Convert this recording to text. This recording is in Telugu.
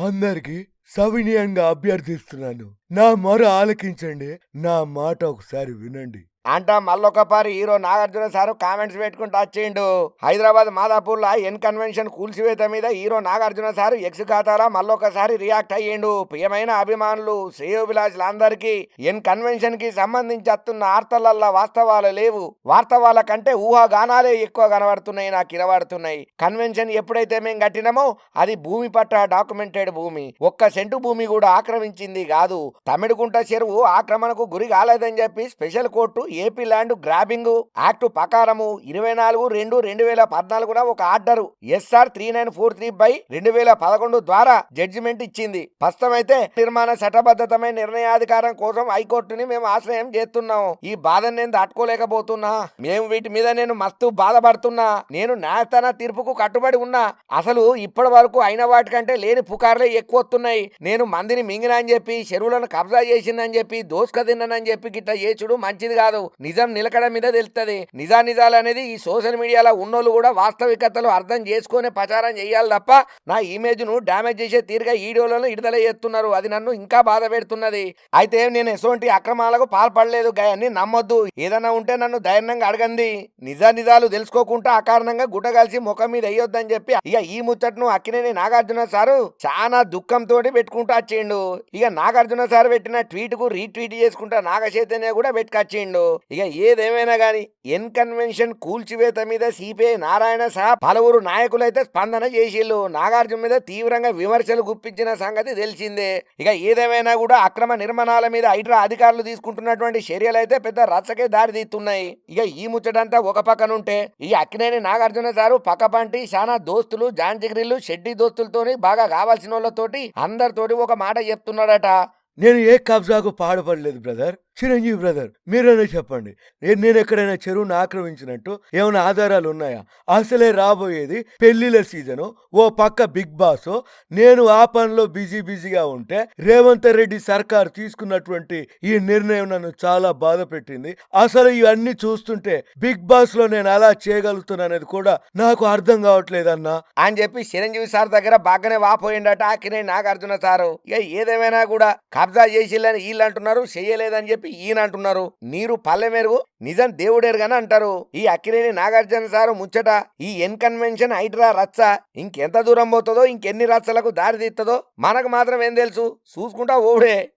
అందరికి సవినయంగా అభ్యర్థిస్తున్నాను. నా మొర ఆలకించండి. నా మాట ఒకసారి వినండి. అంట మళ్ళొకపారి హీరో నాగార్జున సారు కామెంట్స్ పెట్టుకుంటూ వచ్చిండు. హైదరాబాద్ మాదాపూర్లో ఎన్ కన్వెన్షన్ కూల్చివేత మీద హీరో నాగార్జున సారు ఎక్స్ ఖాతారా మళ్ళొకసారి రియాక్ట్ అయ్యిండు. ప్రియమైన అభిమానులు శ్రేయోభిలాషులందరికీ ఎన్ కన్వెన్షన్కి సంబంధించి వస్తున్న వార్తలల్లా వాస్తవాలు లేవు. వాస్తవాల కంటే ఊహాగానాలే ఎక్కువ కనబడుతున్నాయి నాకు ఇరవడుతున్నాయి కన్వెన్షన్ ఎప్పుడైతే మేము కట్టినామో అది భూమి పట్ట డాక్యుమెంటెడ్ భూమి. ఒక్క సెంటు భూమి కూడా ఆక్రమించింది కాదు. తమిడుకుంట చెరువు ఆక్రమణకు గురి కాలేదని చెప్పి special court AP land grabbing act ప్రకారము ఇరవై నాలుగు రెండు రెండు వేల పద్నాలుగున ఒక order SR three nine four three by రెండు వేల పదకొండు ద్వారా జడ్జిమెంట్ ఇచ్చింది. ప్రస్తుతమైతే నిర్మాణ చట్టబద్ధతమైన నిర్ణయాధికారం కోసం హైకోర్టుని మేము ఆశ్రయం చేస్తున్నాము ఈ బాధను నేను దాటుకోలేకపోతున్నా. మేము వీటి మీద నేను మస్తు బాధపడుతున్నా. నేను న్యాయస్థాన తీర్పుకు కట్టుబడి ఉన్నా. అసలు ఇప్పటి వరకు అయిన వాటికంటే లేని పుకార్లే ఎక్కువ వస్తున్నాయి నేను మందిని మింగినా అని చెప్పి చెరువులను కబ్జా చేసిందని చెప్పి దోసుక తిన్నానని చెప్పి గిట్ట చేసుడు మంచిది కాదు. నిజం నిలకడ మీద తెలుస్తుంది నిజా నిజాలు అనేది ఈ సోషల్ మీడియాలో ఉన్నోళ్ళు కూడా వాస్తవికతలు అర్థం చేసుకునే ప్రచారం చేయాలి తప్ప నా ఇమేజ్ను డ్యామేజ్ చేసే తీరుగా వీడియోలను విడుదల చేస్తున్నారు. అది నన్ను ఇంకా బాధ పెడుతున్నది. అయితే నేను ఎటువంటి అక్రమాలకు పాల్పడలేదు గాయన్ని నమ్మొద్దు. ఏదైనా ఉంటే నన్ను ధైర్యంగా అడగండి. నిజా నిజాలు తెలుసుకోకుండా అకారణంగా గుడ్డ కలిసి ముఖం మీద వేయొద్దని చెప్పి ఇక ఈ ముచ్చట్ను అక్కినేని నాగార్జున సారు చాలా దుఃఖంతో పెట్టుకుంటూ వచ్చిండు. ఇక నాగార్జున సార్ పెట్టిన ట్వీట్కు రీట్వీట్ చేసుకుంటా నాగ చైతన్య కూడా పెట్టుకొచ్చిండు. ఇక ఏదేమైనా గాని ఎన్ కన్వెన్షన్ కూల్చివేత మీద సిపిఐ నారాయణ సహా పలువురు నాయకులైతే స్పందన చేసిళ్ళు. నాగార్జున మీద తీవ్రంగా విమర్శలు గుప్పించిన సంగతి తెలిసిందే. ఇక ఏదేమైనా కూడా అక్రమ నిర్మాణాల మీద హైడ్రా అధికారులు తీసుకుంటున్నటువంటి చర్యలు అయితే పెద్ద రచ్చకే దారితీస్తున్నాయి ఇక ఈ ముచ్చటంతా ఒక పక్కనుంటే ఈ అక్కినేని నాగార్జున సారు పక్కపంటి చాలా దోస్తులు జాంజిగిరిలు షెడ్డి దోస్తులతోని బాగా కావాల్సిన వాళ్ళతోటి అందరితోటి ఒక మాట చెప్తున్నాడట. నేను ఏ కబ్జాకు పాడుపడలేదు బ్రదర్. చిరంజీవి బ్రదర్ మీరైనా చెప్పండి. నేను నేను ఎక్కడైనా చెరువును ఆక్రమించినట్టు ఏమైనా ఆధారాలు ఉన్నాయా? అసలే రాబోయేది పెళ్ళిల సీజను ఓ పక్క బిగ్ బాస్ నేను ఆ పనిలో బిజీ బిజీగా ఉంటే రేవంత్ రెడ్డి సర్కార్ తీసుకున్నటువంటి ఈ నిర్ణయం నన్ను చాలా బాధ పెట్టింది. అసలు ఇవన్నీ చూస్తుంటే బిగ్ బాస్లో నేను అలా చేయగలుగుతున్నానేది కూడా నాకు అర్థం కావట్లేదన్నా. అని చెప్పి చిరంజీవి సార్ దగ్గర బాగానే వాపోయిండట అక్కినే నాగార్జున సారు. ఇక ఏదేమైనా కూడా కబ్జా చేసిల్లని వీళ్ళు అంటున్నారు చెయ్యలేదని చెప్పి ఈయన అంటున్నారు నీరు పల్లె మెరుగు నిజం దేవుడేరుగాని అంటారు. ఈ అక్కినేని నాగార్జున సారు ముచ్చట ఈ ఎన్కన్వెన్షన్ హైడ్రా రచ్చ. ఇంకెంత దూరం పోతుందో ఇంకెన్ని రచ్చలకు దారి తీస్తుందో మనకు మాత్రం ఏం తెలుసు. చూసుకుంటా ఓడే